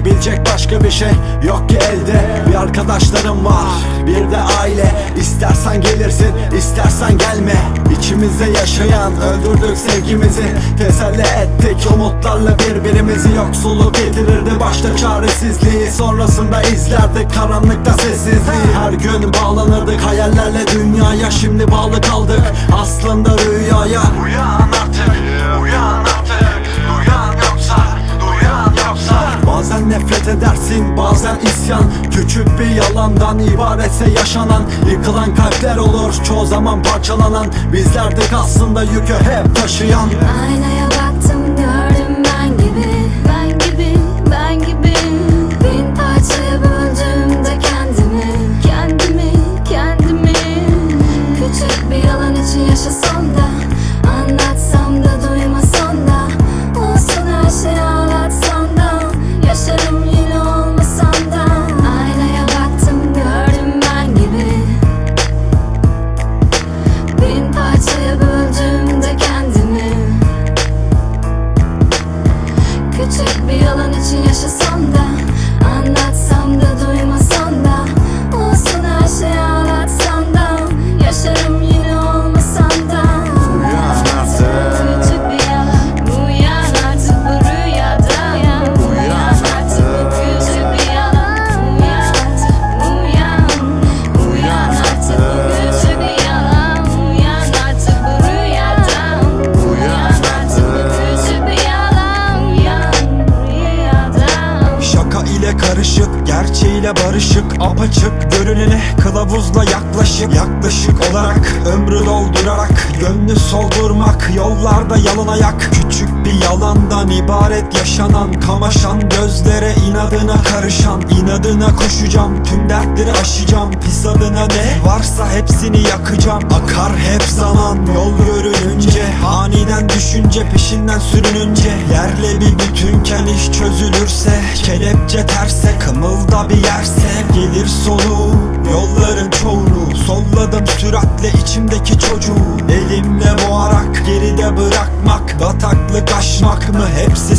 Verebilecek başka bir şey yok ki elde. Bir arkadaşlarım var bir de aile. İstersen gelirsin istersen gelme. İçimizde yaşayan öldürdük sevgimizi. Teselli ettik umutlarla birbirimizi Yoksulluk getirirdi başta çaresizliği Sonrasında izlerdik karanlıkta sessizliği. Her gün bağlanırdık hayallerle dünyaya Şimdi bağlı kaldık. Aslında rüyaya uyan Bazen nefret edersin bazen isyan. Küçük bir yalandan ibaretse yaşanan Yıkılan kalpler olur çoğu zaman parçalanan. Bizlerdik aslında yükü hep taşıyan. Aynaya yalan için yaşasam da karışık, gerçeğiyle barışık Apaçık görünene kılavuzla yaklaşık Yaklaşık olarak ömrü doldurarak Gönlü soldurmak yollarda yalın ayak. Küçük bir yalandan ibaret yaşanan Kamaşan gözlere inadına karışan inadına koşacağım tüm dertleri aşacağım. Pis adına ne varsa hepsini yakacağım. Akar hep zaman yol görününce Düşünce peşinden sürününce Yerle bir bütünken iş çözülürse Kelepçe terse kımılda bir yerse Gelir sonu yolların çoğunu Solladım süratle içimdeki çocuğu. Elimle boğarak geride bırakmak Bataklık aşmak mı hepsi